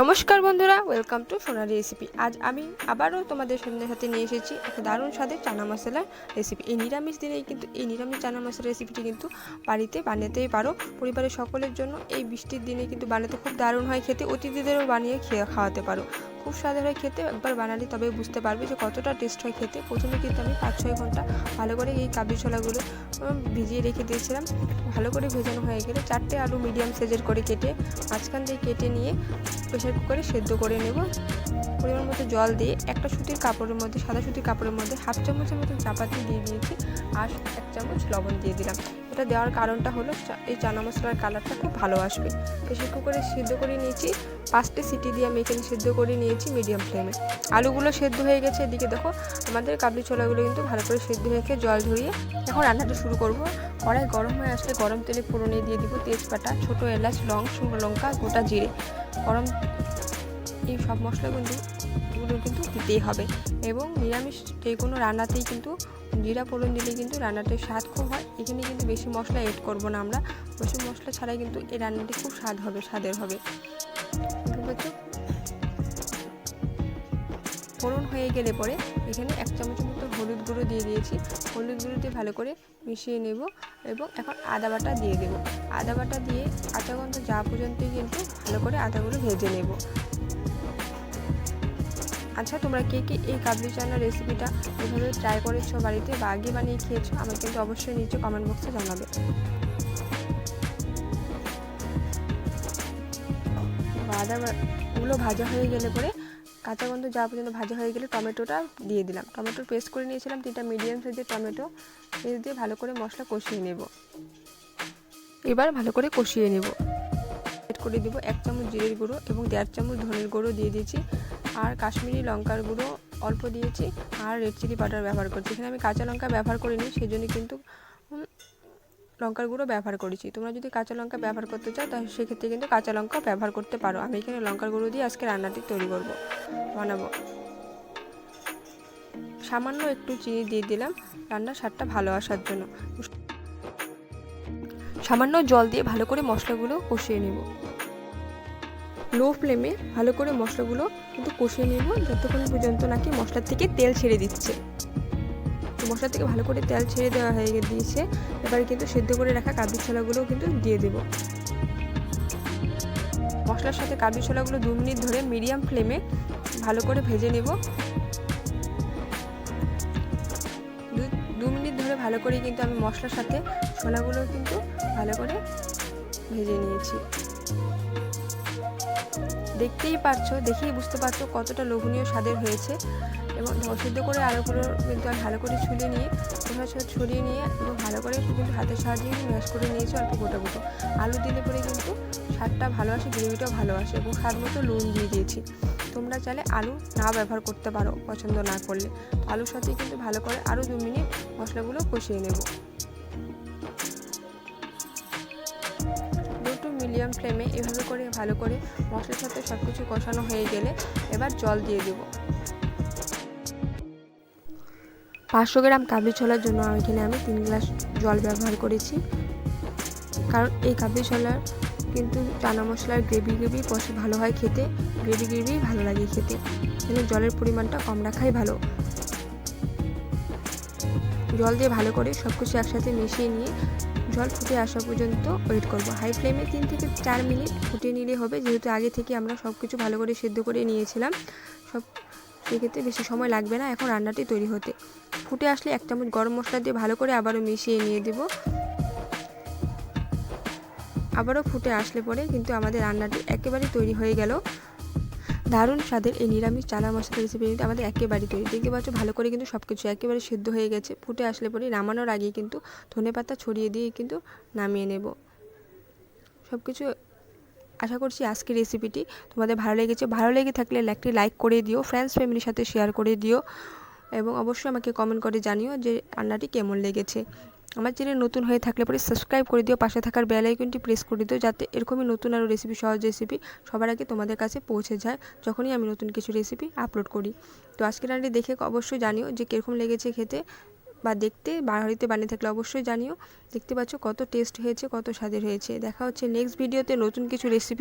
নমস্কার বন্ধুরা welcome to Sonali recipe আজ আমি আবারও তোমাদের সামনে সাথে নিয়ে এসেছি একটা দারুণ স্বাদের চানা মশলার রেসিপি এই নিরামিষ দিনেই কিন্তু, এই নিরামিষ চানা মশলার রেসিপিটি কিন্তু বাড়িতে বানাতেই পারো। পরিবারের সকলের জন্য এই বৃষ্টির দিনে কিন্তু বানাতে খুব দারুণ হয় খেতে। অতিথিদেরও বানিয়ে খেয়ে খাওয়াতে পারো। খুব স্বাদের হয় খেতে, একবার বানালে তবে বুঝতে পারবে যে কতটা টেস্ট হয় খেতে। প্রথমে কিন্তু আমি পাঁচ ছয় ঘণ্টা ভালো করে এই কাবলি ছোলাগুলো ভিজিয়ে রেখে দিয়েছিলাম। ভালো করে ভেজানো হয়ে গেলে চারটে আলু মিডিয়াম সাইজের করে কেটে, মাঝখান দিয়ে কেটে নিয়ে প্রেশার কুকারে সেদ্ধ করে নেব। পরিমাণ মতো জল দিয়ে একটা সুতির কাপড়ের মধ্যে, সাদা সুতির কাপড়ের মধ্যে হাফ চামচের মতো চাপাতি দিয়ে দিয়েছি আর এক চামচ লবণ দিয়ে দিলাম। এটা দেওয়ার কারণটা হলো এই চানা মশলার কালারটা খুব ভালো আসবে। প্রেশার কুকারে সিদ্ধ করে নিয়েছি। পাঁচটা সিটি দিয়ে আমি এখানে সিদ্ধ করে নিয়েছি মিডিয়াম ফ্লেমে আলুগুলো সেদ্ধ হয়ে গেছে এদিকে দেখো, আমাদের কাবলি ছোলাগুলো কিন্তু ভালো করে সেদ্ধ হয়ে গিয়ে জল ধরিয়ে। এখন রান্নাটা শুরু করব। কড়াই গরম হয়ে আসলে গরম তেলে ফোড়নে দিয়ে দিব তেজপাতা, ছোটো এলাচ, লং শুকনো লঙ্কা, গোটা জিরে। গরম এই সব মশলাগুলো এগুলো কিন্তু দিতেই হবে। এবং নিরামিষ যে কোনো রান্নাতেই কিন্তু জিরা ফোড়ন দিলে কিন্তু রান্নাটির স্বাদ খুব হয়। এখানে কিন্তু বেশি মশলা এড করব না আমরা। বেশি মশলা ছাড়াই কিন্তু এই রান্নাটি খুব স্বাদ হবে, স্বাদের হবে? ফোড়ন হয়ে গেলে পরে এখানে এক চামচের মতো হলুদ গুঁড়ো দিয়ে দিয়েছি। হলুদ গুঁড়ো দিয়ে ভালো করে মিশিয়ে নেব এবং এখন আদা বাটা দিয়ে দেবো। আদা বাটা দিয়ে আধা ঘণ্টা যা পর্যন্তই কিন্তু ভালো করে আদাগুলো ভেজে নেব। আচ্ছা তোমরা কে কে এই কাবলি চানার রেসিপিটা এভাবে ট্রাই করেছ বাড়িতে বা আগে বানিয়ে খেয়েছো আমাকে কিন্তু অবশ্যই নিচে কমেন্ট বক্সে জানাবে। আদা ওগুলো ভাজা হয়ে গেলে পরে কাঁচা গন্ধ যাওয়া পর্যন্ত ভাজা হয়ে গেলে টমেটোটা দিয়ে দিলাম। টমেটোর পেস্ট করে নিয়েছিলাম তিনটা মিডিয়াম সাইজের টমেটো পেস্ট দিয়ে ভালো করে মশলা কষিয়ে নেব। এবার ভালো করে কষিয়ে নেব। এড করে দেবো এক চামচ জিরের গুঁড়ো এবং দেড় চামচ ধনের গুঁড়ো দিয়ে দিয়েছি। আর কাশ্মীরি লঙ্কার গুঁড়ো অল্প দিয়েছি আর রেড চিলি পাউডার ব্যবহার করছি। এখানে আমি কাঁচা লঙ্কা ব্যবহার করিনি সেই জন্য কিন্তু লঙ্কার গুঁড়ো ব্যবহার করেছি। তোমরা যদি কাঁচা লঙ্কা ব্যবহার করতে চাও, তাহলে সেক্ষেত্রে কিন্তু কাঁচা লঙ্কা ব্যবহার করতে পারো। আমি এখানে লঙ্কার গুঁড়ো দিয়ে আজকে রান্নাটি তৈরি করব, বানাবো। সামান্য একটু চিনি দিয়ে দিলাম, রান্নার স্বাদটা ভালো আসার জন্য। সামান্য জল দিয়ে ভালো করে মশলাগুলো কষিয়ে নেব। লো ফ্লেমে ভালো করে মশলাগুলো কিন্তু কষিয়ে নেব। যতক্ষণ পর্যন্ত নাকি মশলার থেকে তেল ছেড়ে দিচ্ছে। তো মশলা থেকে ভালো করে তেল ছেড়ে দেওয়া হয়ে দিয়েছে এবারে কিন্তু সেদ্ধ করে রাখা কাবলি ছোলাগুলোও কিন্তু দিয়ে দেব। মশলার সাথে কাবলি ছোলাগুলো দু মিনিট ধরে মিডিয়াম ফ্লেমে ভালো করে ভেজে নেব। দু মিনিট ধরে ভালো করে কিন্তু আমি মশলার সাথে ছোলাগুলো কিন্তু ভালো করে ভেজে নিয়েছি। দেখতেই পারছ, দেখেই বুঝতে পারছ কতটা লোভনীয় স্বাদের হয়েছে। এবং সিদ্ধ করে আলুগুলো কিন্তু আমি ভালো করে ছুলে নিয়ে ছ- ছড়িয়ে নিয়ে এবং ভালো করে কিন্তু হাতের সাহায্যে ম্যাশ করে নিয়েছি অল্প গোটা গোটো। আলু দিলে পরে কিন্তু স্বাদটা ভালো আসে, গ্রেভিটাও ভালো আসে এবং স্বাদ মতো নুন দিয়ে দিয়েছি। তোমরা চাইলে আলু না ব্যবহার করতে পারো, পছন্দ না করলে। আলুর সাথে কিন্তু ভালো করে আরও দু মিনিট মশলাগুলো কষিয়ে নেব। মিডিয়াম ফ্লেমে এভাবে করে ভালো করে মশলার সাথে সব কিছু কষানো হয়ে গেলে এবার জল দিয়ে দেবো। পাঁচশো গ্রাম কাবলি ছোলার জন্য আমি এখানে আমি তিন গ্লাস জল ব্যবহার করেছি। কারণ এই কাবলি ছোলার কিন্তু চানা মশলার গ্রেভি গ্রেভি কষে ভালো হয় খেতে, গ্রেভি গ্রেভি ভালো লাগে খেতে। এখানে জলের পরিমাণটা কম রাখাই ভালো। জল দিয়ে ভালো করে সব কিছু একসাথে মিশিয়ে নিয়ে জল ফুটে আসা পর্যন্ত ওয়েট করব। হাই ফ্লেমে তিন থেকে চার মিনিট ফুটিয়ে নিলে হবে, যেহেতু আগে থেকে আমরা সব কিছু ভালো করে সেদ্ধ করে নিয়েছিলাম। সব সেক্ষেত্রে বেশি সময় লাগবে না এখন রান্নাটি তৈরি হতে। ফুটে আসলে এক চামচ গরম মশলা দিয়ে ভালো করে আবারও মিশিয়ে নিয়ে দেব। আবারও ফুটে আসলে পরে কিন্তু আমাদের রান্নাটি একেবারেই তৈরি হয়ে গেল। দারুণ স্বাদের এই নিরামিষ চানা মশলা রেসিপি আমাদের একেবারেই তৈরি। দেখতে পাচ্ছ ভালো করে কিন্তু সব কিছু একেবারে সেদ্ধ হয়ে গেছে। ফুটে আসলে পরে নামানোর আগে কিন্তু ধনে পাতা ছড়িয়ে দিয়ে কিন্তু নামিয়ে নেব। সব কিছু আশা করছি আজকের রেসিপিটি তোমাদের ভালো লেগেছে। ভালো লেগে থাকলে একটি লাইক করে দিও ফ্রেন্ডস ফ্যামিলির সাথে শেয়ার করে দিও এবং অবশ্যই আমাকে কমেন্ট করে জানিও যে রান্নাটি কেমন লেগেছে। আমার চ্যানেল নতুন হয়ে থাকলে পরে সাবস্ক্রাইব করে দিও, পাশে থাকার বেল আইকনটি প্রেস করে দিও যাতে এরকমই নতুন আরও রেসিপি সহজ রেসিপি সবার আগে তোমাদের কাছে পৌঁছে যায় যখনই আমি নতুন কিছু রেসিপি আপলোড করি। তো আজকের রান্নাটি দেখে অবশ্যই জানিও যে কীরকম লেগেছে খেতে বা দেখতে বাড়িতে বানিয়ে থাকলে অবশ্যই জানিও। দেখতে পাচ্ছ কত টেস্ট হয়েছে, কত স্বাদের হয়েছে। দেখা হচ্ছে নেক্সট ভিডিওতে নতুন কিছু রেসিপি